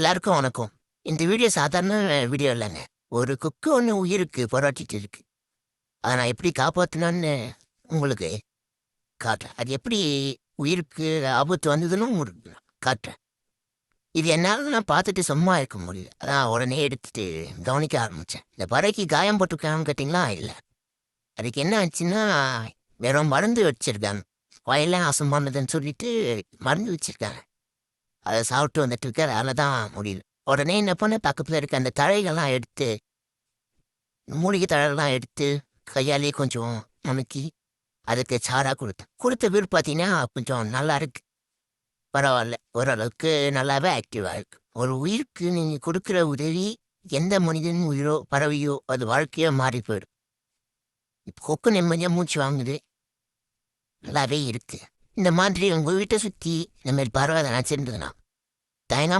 எல்லாருக்கும் வணக்கம். இந்த வீடியோ சாதாரண வீடியோ இல்லைங்க. ஒரு குக்கு ஒன்று உயிருக்கு போராட்டிட்டு இருக்கு. அதை நான் எப்படி காப்பாற்றினான்னு உங்களுக்கு காட்டுறேன். அது எப்படி உயிருக்கு ஆபத்து வந்ததுன்னு உங்களுக்கு காட்டுறேன். இது என்னால் நான் பார்த்துட்டு சும்மா இருக்க முடியல. அதான் உடனே எடுத்துட்டு கவனிக்க ஆரம்பித்தேன் இந்த பறவைக்கு காயம் போட்டிருக்கான்னு கேட்டிங்களா? இல்லை. அதுக்கு என்ன ஆச்சுன்னா வெறும் மருந்து வச்சிருக்காங்க. வயலாம் அசம்பானதுன்னு சொல்லிட்டு மருந்து வச்சிருக்காங்க. அதை சாப்பிட்டு வந்துட்டு இருக்காரு அதில் தான் முடியல உடனே என்ன பண்ண பக்கத்தில் இருக்க அந்த தழைகள்லாம் எடுத்து மூலிகை தழைகள்லாம் எடுத்து கையாலேயே கொஞ்சம் நுணுக்கி அதுக்கு சாராக கொடுத்தேன். கொடுத்த வீடு பார்த்தீங்கன்னா கொஞ்சம் நல்லா இருக்கு. பரவாயில்ல ஓரளவுக்கு நல்லாவே ஆக்டிவாக இருக்கு. ஒரு உயிருக்கு நீங்கள் கொடுக்குற உதவி எந்த மனிதன் உயிரோ பறவையோ அது வாழ்க்கையோ மாறி போயிடும். இப்போ கொக்கு நிம்மதியாக மூச்சு வாங்குது. நல்லாவே இருக்குது இந்த மாதிரி உங்கள் வீட்டை சுற்றி இந்த மாதிரி பறவை நினச்சிருந்ததுன்னா தயங்காம